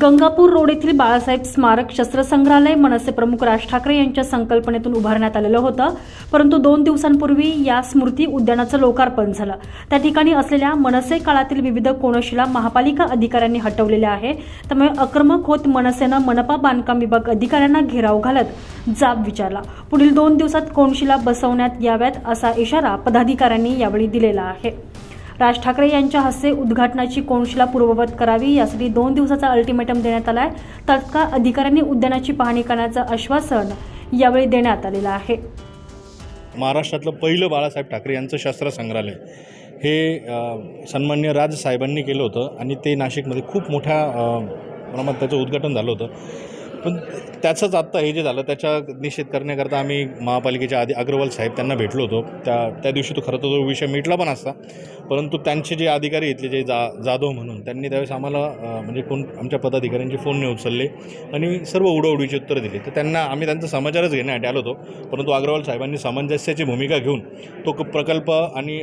Gangapur road येथील बाळासाहेब स्मारक शस्त्रसंग्रहालय मनसे प्रमुख राज ठाकरे यांच्या संकल्पनेतून उभारण्यात आलेलं होतं. परंतु दोन दिवसांपूर्वी या स्मृती उद्यानाचं लोकार्पण झालं. त्या ठिकाणी असलेल्या मनसे काळातील विविध कोनशिला महापालिका अधिकाऱ्यांनी हटवलेल्या आहे. त्यामुळे आक्रमक होत मनसेनं मनपा बांधकाम विभाग अधिकाऱ्यांना घेराव घालत जाब विचारला. पुढील दोन दिवसात कोनशिला बसवण्यात याव्यात असा इशारा पदाधिकाऱ्यांनी यावेळी दिलेला आहे. राज ठाकरे यांच्या हस्ते उद्घाटनाची कोनशिला पूर्ववत करावी यासाठी दोन दिवसाचा अल्टिमेटम देण्यात आलाय. तत्काळ अधिकाऱ्यांनी उद्यानाची पाहणी करण्याचं आश्वासन यावेळी देण्यात आलेलं आहे. महाराष्ट्रातलं पहिलं बाळासाहेब ठाकरे यांचं शस्त्र संग्रहालय हे सन्मान्य राजसाहेबांनी केलं होतं आणि ते नाशिकमध्ये खूप मोठ्या प्रमाणात त्याचं उद्घाटन झालं होतं. पण त्याचंच आत्ता हे जे झालं त्याच्या निषेध करण्याकरता आम्ही महापालिकेच्या आधी अग्रवाल साहेब त्यांना भेटलो होतो. त्या त्या दिवशी तो खरं तर तो विषय मिटला पण असता. परंतु त्यांचे जे अधिकारी इथले जे जा जाधव म्हणून त्यांनी त्यावेळेस आम्हाला म्हणजे कोण आमच्या पदाधिकाऱ्यांचे फोन नाही उचलले आणि सर्व उडवडीची उत्तरं दिली. तर त्यांना आम्ही त्यांचा समाचारच घेण्यासाठी आलो होतो. परंतु अग्रवाल साहेबांनी सामंजस्याची भूमिका घेऊन तो क- प्रकल्प आणि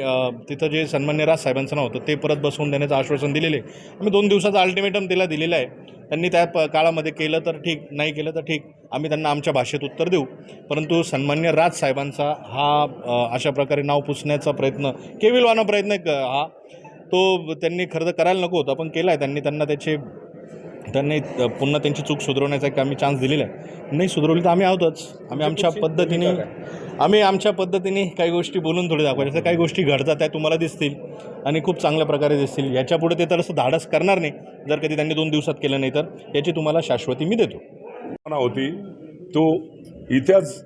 तिथं जे सन्मान्य राज साहेबांचं नाव होतं ते परत बसवून देण्याचं आश्वासन दिलेले आम्ही दोन दिवसाचा अल्टिमेटम तिला दिलेला आहे. त्यांनी त्या प काळामध्ये केलं तर ठीक नाही केलं तर ठीक. आम्ही त्यांना आमच्या भाषेत उत्तर देऊ. परंतु सन्मान्य राज साहेबांचा हा अशा प्रकारे नाव पुसण्याचा प्रयत्न केविलवाना प्रयत्न क- हा तो त्यांनी खरं तर करायला नको होता पण केला आहे त्यांनी. त्यांना त्याचे त्यांनी पुन्हा त्यांची चूक सुधारवण्याचा एक आम्ही चान्स दिलेला आहे. नाही सुधारवली तर आम्ही आहोतच. आम्ही आमच्या पद्धतीने आम्ही आमच्या पद्धतीने काही गोष्टी बोलून थोडी दाखवायच्या काही गोष्टी घडतात त्या तुम्हाला दिसतील आणि खूप चांगल्या प्रकारे दिसतील. याच्यापुढे ते तर असं धाडस करणार नाही जर कधी त्यांनी दोन दिवसात केलं नाही तर. याची तुम्हाला शाश्वती मी देतो. होती तो इथेच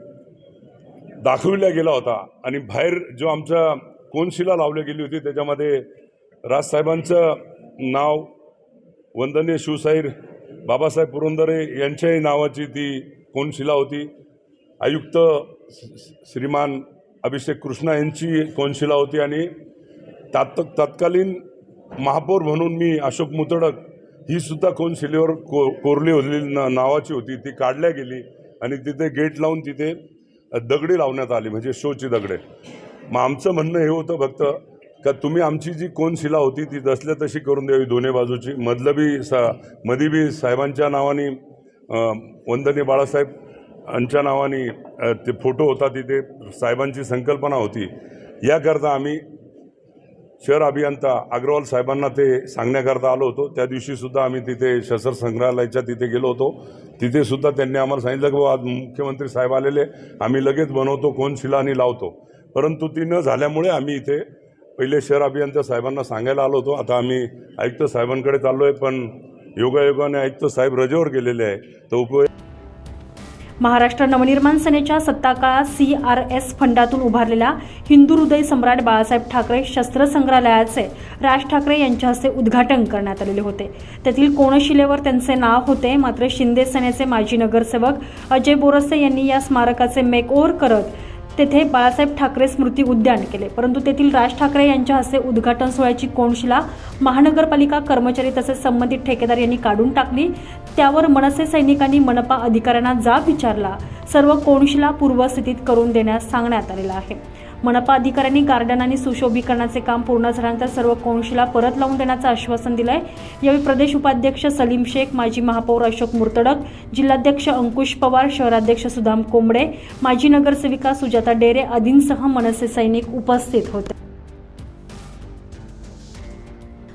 दाखविला गेला होता आणि बाहेर जो आमच्या कोनशिला लावली गेली होती त्याच्यामध्ये राजसाहेबांचं नाव वंदनीय शिवसाईर बाबासाहेब पुरंदरे यांच्याही नावाची ती कोनशिला होती. आयुक्त श्रीमान अभिषेक कृष्णा यांची कोनशिला होती आणि तात तत्कालीन महापौर म्हणून मी अशोक मुतडक ही सुद्धा कोनशिलेवर को कोरली होती ना नावाची होती. ती काढल्या गेली आणि तिथे गेट लावून तिथे दगडी लावण्यात आली म्हणजे शोची दगडे. मग आमचं म्हणणं हे होतं फक्त का तुम्ही आमची जी कोण शिला होती ती दसल्या तशी करून द्यावी दोन्ही बाजूची. मधलं बी सा मधी बी साहेबांच्या नावाने अं, वंदनीय बाळासाहेब यांच्या नावाने ते फोटो होता तिथे. साहेबांची संकल्पना होती. याकरता आम्ही शहर अभियंता अग्रवाल साहेबांना ते सांगण्याकरता आलो होतो. त्या दिवशीसुद्धा आम्ही तिथे शस्त्र संग्रहालयाच्या तिथे गेलो होतो. तिथेसुद्धा त्यांनी आम्हाला सांगितलं की आज मुख्यमंत्री साहेब आलेले आम्ही लगेच बनवतो कोण शिला आणि लावतो. परंतु ती न झाल्यामुळे आम्ही इथे पहिले शहर अभियंता साहेबांना सांगायला आलो होतो. आता आम्ही आयुक्त साहेबांकडे चाललो आहे पण योगायोगाने आयुक्त साहेब रजेवर गेलेले आहे. तर उप महाराष्ट्र नवनिर्माण सेनेच्या सत्ताकाळात सी आर एस फंडातून उभारलेल्या हिंदू हृदय सम्राट बाळासाहेब ठाकरे शस्त्र संग्रहालयाचे राज ठाकरे यांच्या हस्ते उद्घाटन करण्यात आलेले होते. तेथील कोणशिलेवर त्यांचे नाव होते मात्र शिंदे सेनेचे माजी नगरसेवक अजय बोरसे यांनी या स्मारकाचे मेकओव्हर करत तेथे बाळासाहेब ठाकरे स्मृती उद्यान केले. परंतु तेथील राज ठाकरे यांच्या हस्ते उद्घाटन सोहळ्याची कोणशिला महानगरपालिका कर्मचारी तसेच संबंधित ठेकेदार यांनी काढून टाकली. त्यावर मनसे सैनिकांनी मनपा अधिकाऱ्यांना जाब विचारला. सर्व कोणशिला पूर्वस्थितीत करून देण्यास सांगण्यात आलेलं आहे. मनपा अधिकाऱ्यांनी गार्डन आणि सुशोभीकरणाचे काम पूर्ण झाल्यानंतर सर्व कोनशिला परत लावून देण्याचं आश्वासन दिलं आहे यावेळी प्रदेश उपाध्यक्ष सलीम शेख माजी महापौर अशोक मुर्तडक जिल्हाध्यक्ष अंकुश पवार शहराध्यक्ष सुदाम कोंबडे माजी नगरसेविका सुजाता डेरे आदींसह मनसे सैनिक उपस्थित होते.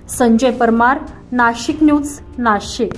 संजय परमार नाशिक न्यूज नाशिक.